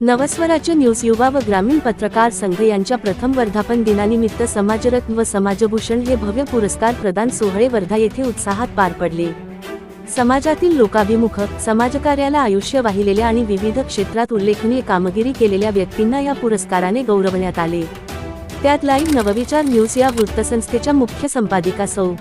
Navswarajya news युवा व ग्रामीण पत्रकार संघ यांच्या प्रथम वर्धापन दिनानिमित्त समाजरत्न व समाजभूषण हे भव्य पुरस्कार प्रदान सोहळे वर्धा येथे उत्साहात पार पडले. समाजातील लोकाभिमुख समाजकार्याला आयुष्य वाहिलेल्या आणि विविध क्षेत्रात उल्लेखनीय कामगिरी केलेल्या व्यक्तींना या पुरस्काराने गौरवण्यात आले. त्यात लाईव्ह नवविचार न्यूज या वृत्तसंस्थेच्या मुख्य संपादिका सौ.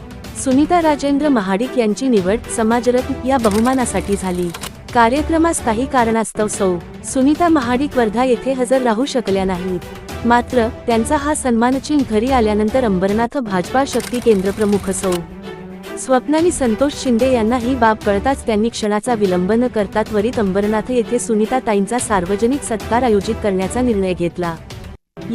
सुनीता राजेंद्र महाडिक यांची निवड समाजरत्न या बहुमानासाठी झाली. कार्यक्रमास काही कारणास्तव सौ सुनीता महाडिक वर्धा येथे हजर राहू शकल्या नाहीत. मात्र त्यांचा हा सन्मानचिन्ह घरी आल्यानंतर अंबरनाथ भाजपा शक्ती केंद्र प्रमुख सौ. स्वप्नाली संतोष शिंदे यांना ही बाब कळताच त्यांनी क्षणाचा विलंब न करता त्वरित अंबरनाथ येथे सुनीता ताईंचा सार्वजनिक सत्कार आयोजित करण्याचा निर्णय घेतला.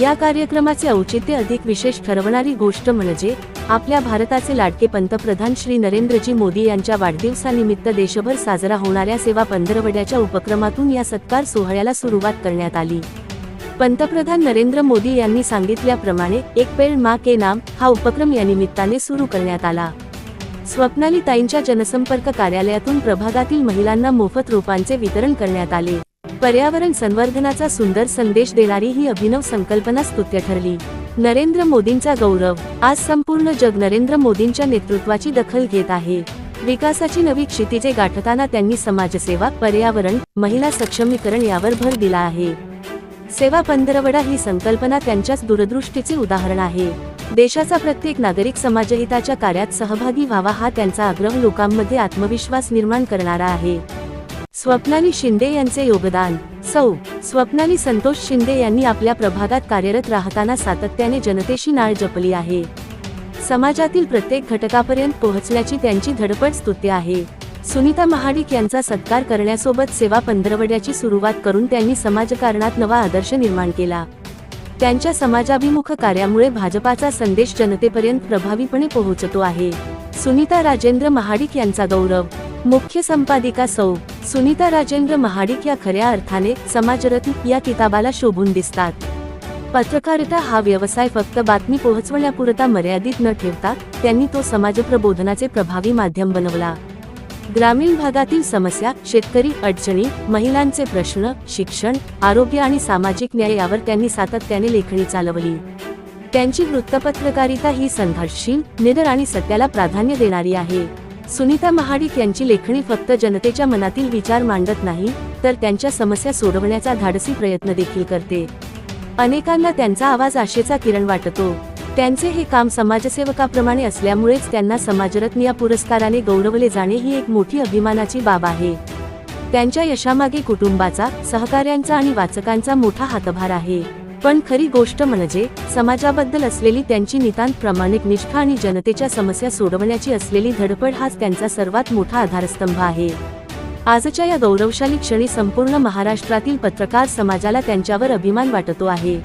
या कार्यक्रमाचे औचित्य अधिक विशेष ठरवणारी गोष्ट म्हणजे आपल्या भारताचे लाडके पंतप्रधान श्री नरेंद्रजी मोदी यांच्या वाढदिवसानिमित्त देशभर साजरा होणाऱ्या सेवा पंधरवड्याच्या उपक्रमातून या सत्कार सोहळ्याला सुरुवात करण्यात आली. पंतप्रधान नरेंद्र मोदी यांनी सांगितल्याप्रमाणे एक पेड मा के नाम हा उपक्रम या निमित्ताने सुरू करण्यात आला. स्वप्नाली ताईंच्या जनसंपर्क कार्यालयातून प्रभागातील महिलांना मोफत रोपांचे वितरण करण्यात आले. पर्यावरण संवर्धनाचा सुंदर संदेश देणारी ही अभिनव संकल्पना स्तुत्य ठरली. नरेंद्र मोदींचा गौरव. आज संपूर्ण जग नरेंद्र मोदींच्या नेतृत्वाची दखल घेत आहे. विकासाची नवी क्षितिजे गाठताना त्यांनी समाजसेवा पर्यावरण महिला सक्षमीकरण यावर भर दिला आहे. सेवा पंधरवडा ही संकल्पना त्यांच्याच दूरदृष्टीचे उदाहरण आहे. देशाचा प्रत्येक नागरिक समाजहिताच्या कार्यात सहभागी व्हावा हा त्यांचा आग्रह लोकांमध्ये आत्मविश्वास निर्माण करणारा आहे. स्वप्नाली शिंदे यांचे योगदान. सौ. स्वप्नाली संतोष शिंदे यांनी आपल्या प्रभागात कार्यरत राहताना सातत्याने जनतेशी नाळ जपली आहे. समाजातील प्रत्येक घटकापर्यंत पोहोचण्याची त्यांची धडपड स्तुत्य आहे. सुनीता महाडिक यांचा सत्कार करण्यासोबत सेवा पंधरवड्याची सुरुवात करून त्यांनी समाजकारणात नवा आदर्श निर्माण केला. त्यांच्या समाजाभिमुख कार्यामुळे भाजपाचा संदेश जनतेपर्यंत प्रभावीपणे पोहोचतो आहे. सुनीता राजेंद्र महाडिक यांचा गौरव. मुख्य संपादिका सौ. सुनीता राजेंद्र महाडिक या खऱ्या अर्थाने समाजरत्न या किताबाला शोभून दिसतात. पत्रकारिता हा व्यवसाय फक्त बातमी पोहोचवण्यापुरता मर्यादित न ठेवता त्यांनी तो समाजप्रबोधनाचे प्रभावी माध्यम बनवला. ग्रामीण भागातील समस्या शेतकरी अडचणी महिलांचे प्रश्न शिक्षण आरोग्य आणि सामाजिक न्याय यावर त्यांनी सातत्याने लेखणी चालवली. त्यांची वृत्तपत्रकारिता ही संघर्षशील निडर आणि सत्याला प्राधान्य देणारी आहे. सुनीता महाडिक यांची लेखणी फक्त जनतेच्या मनातील विचार मांडत नाही तर त्यांच्या समस्या सोडवण्याचा धाडसी प्रयत्न देखील करते. अनेकांना त्यांचा आवाज आशेचा किरण वाटतो. त्यांचे हे काम समाजसेवकाप्रमाणे असल्यामुळेच त्यांना समाजरत्न या पुरस्काराने गौरवले जाणे ही एक मोठी अभिमानाची बाब आहे. त्यांच्या यशामागे कुटुंबाचा सहकाऱ्यांचा आणि वाचकांचा मोठा हातभार आहे. पण खरी गोष्ट म्हणजे समाजाबद्दल असलेली त्यांची नितांत प्रामाणिक निष्ठा आणि जनतेच्या समस्या सोडवण्याची असलेली धडपड हाच त्यांचा सर्वात मोठा आधारस्तंभ आहे. आजच्या या गौरवशाली क्षणी संपूर्ण महाराष्ट्रातील पत्रकार समाजाला त्यांच्यावर अभिमान वाटतो आहे.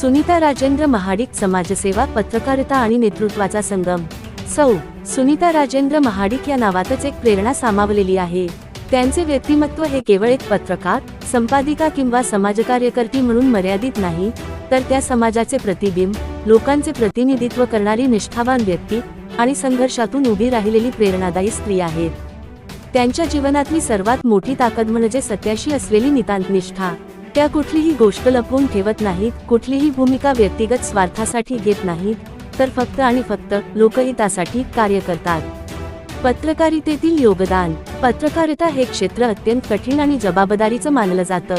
सुनीता राजेंद्र महाडिक समाजसेवा पत्रकारिता आणि नेतृत्वाचा संगम. सौ. सुनीता राजेंद्र महाडिक या नावातच एक प्रेरणा सामावलेली आहे. त्यांचे व्यक्तिमत्व हे केवळ एक पत्रकार संपादिका किंवा समाजकार्यकर्ती म्हणून मर्यादित नाही तर त्या समाजाचे प्रतिबिंब लोकांचे प्रतिनिधित्व करणारी निष्ठावान व्यक्ती आणि संघर्षातून उभी राहिलेली प्रेरणादायी स्त्री आहेत. त्यांच्या जीवनातली सर्वात मोठी ताकद म्हणजे सत्याशी असलेली नितांत निष्ठा. त्या कुठलीही गोष्ट लपवून ठेवत नाहीत कुठलीही भूमिका व्यक्तिगत स्वार्थासाठी घेत नाहीत तर फक्त आणि फक्त लोकहितासाठी कार्य करतात. पत्रकारितेतील योगदान. पत्रकारिता हे क्षेत्र अत्यंत कठीण आणि जबाबदारीचं मानलं जातं.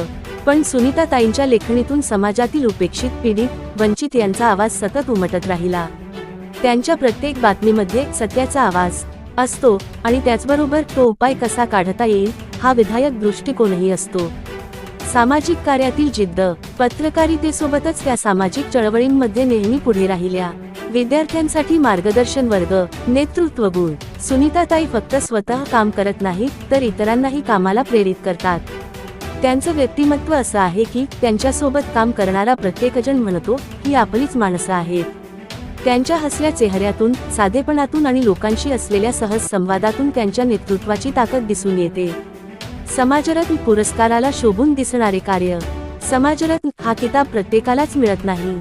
पण सुनीता ताईंच्या लेखणीतून समाजातील उपेक्षित पीडित वंचित यांचा आवाज सतत उमटत राहिला. त्यांच्या प्रत्येक बातमीमध्ये सत्याचा आवाज असतो आणि त्याचबरोबर तो उपाय कसा काढता येईल हा विधायक दृष्टिकोनही असतो. सामाजिक कार्यातील जिद्द. पत्रकारितेसोबतच त्या सामाजिक चळवळींमध्ये नेहमी पुढे राहिल्या. विद्यार्थ्यांसाठी मार्गदर्शन वर्ग नेतृत्व गुण सुनीताताई फक्त स्वतः काम करत नाहीत तर इतरांनाही कामाला प्रेरित करतात. त्यांचं व्यक्तिमत्व असं आहे की त्यांच्यासोबत काम करणारा प्रत्येकजण म्हणतो ही आपलीच माणसं आहेत. त्यांच्या हसल्या चेहऱ्यातून साधेपणातून आणि लोकांशी असलेल्या सहज संवादातून त्यांच्या नेतृत्वाची ताकद दिसून येते. समाजरत्न पुरस्काराला शोभून दिसणारे कार्य. समाजरत्न हा किताब प्रत्येकालाच मिळत नाही.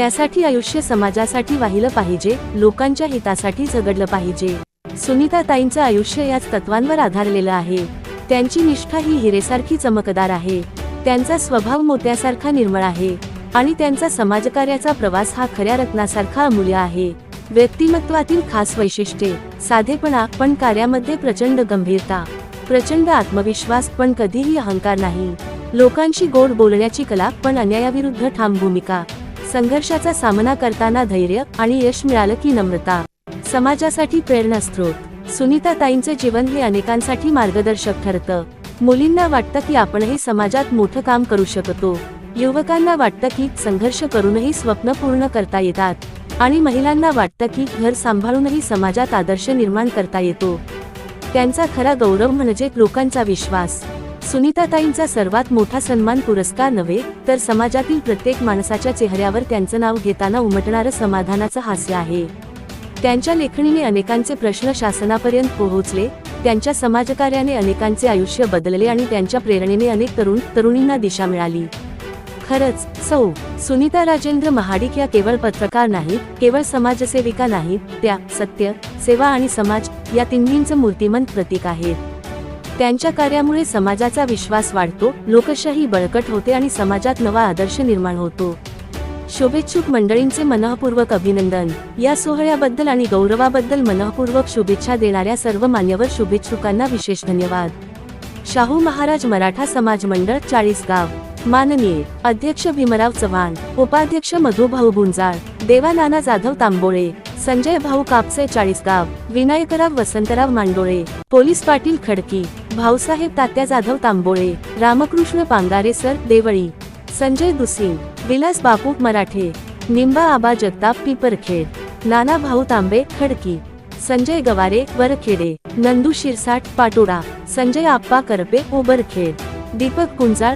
त्यासाठी आयुष्य समाजासाठी वाहिलं पाहिजे लोकांच्या हितासाठी झगडलं पाहिजे. सुनीता ताईंचं आयुष्य याच तत्वांवर आधारलेलं आहे. त्यांची निष्ठा ही हिरेसारखी चमकदार आहे. त्यांचा स्वभाव मोत्यासारखा निर्मळ आहे. आणि त्यांचा समाजकार्याचा प्रवास हा खऱ्या रत्नासारखा अमूल्य आहे. व्यक्तिमत्वातील खास वैशिष्ट्ये साधेपणा पण कार्यामध्ये प्रचंड गंभीरता. प्रचंड आत्मविश्वास पण कधीही अहंकार नाही. लोकांशी गोड बोलण्याची कला पण अन्यायाविरुद्ध ठाम भूमिका. संघर्षाचा सामना करताना धैर्य आणि यश मिळालं की नम्रता. समाजासाठी प्रेरणास्त्रोत सुनीता ताईंचं जीवन हे अनेकांसाठी मार्गदर्शक ठरतं. मुलींना वाटतं की आपणही समाजात मोठं काम करू शकतो. युवकांना वाटतं की संघर्ष करूनही स्वप्न पूर्ण करता येतात. आणि महिलांना वाटतं की घर सांभाळूनही समाजात आदर्श निर्माण करता येतो. त्यांचा खरा गौरव म्हणजे लोकांचा विश्वास. सुनीताताईंचा सर्वात मोठा सन्मान पुरस्कार नव्हे तर समाजातील प्रत्येक माणसाच्या चेहऱ्यावर त्यांचं नाव घेताना उमटणारं समाधानाचं हास्य आहे. त्यांच्या लेखणीने अनेकांचे प्रश्न शासनापर्यंत पोहोचले त्यांच्या समाजकार्याने अनेकांचे आयुष्य बदलले आणि त्यांच्या प्रेरणेने अनेक तरुण तरुणींना दिशा मिळाली. खरंच सौ सुनीता राजेंद्र महाडिक या केवळ पत्रकार नाहीत केवळ समाजसेविका नाहीत त्या सत्य सेवा आणि समाज या तिन्हींचं मूर्तिमंत प्रतीक आहेत. त्यांच्या कार्यामुळे समाजाचा विश्वास वाढतो लोकशाही बळकट होते आणि समाजात नवा आदर्श निर्माण होतो. शुभेच्छुक मंडळींचे मनःपूर्वक अभिनंदन. या सोहळ्याबद्दल आणि गौरवाबद्दल मनःपूर्वक शुभेच्छा देणाऱ्या सर्व मान्यवर शुभेच्छुकांना विशेष धन्यवाद. शाहू महाराज मराठा समाज मंडळ चाळीसगाव. माननीय अध्यक्ष भीमराव चव्हाण उपाध्यक्ष मधुभाऊ भुंजाळ देवा नाना जाधव तांबोळे संजय भाऊ कापसे चाळीसगाव. विनायकराव वसंतराव मांडोळे पोलीस पाटील खडकी. भाऊसाहेब तात्या जाधव तांबोळे रामकृष्ण पांगारे सर देवळी संजय दुसिंग विलास बापू मराठे निंबा आबा जगताप पिपरखेड नाना भाऊ तांबे खडकी संजय गवारे वरखेडे नंदू शिरसाट पाटोडा संजय आप्पा करपे ओबरखेड दीपक कुंजाळ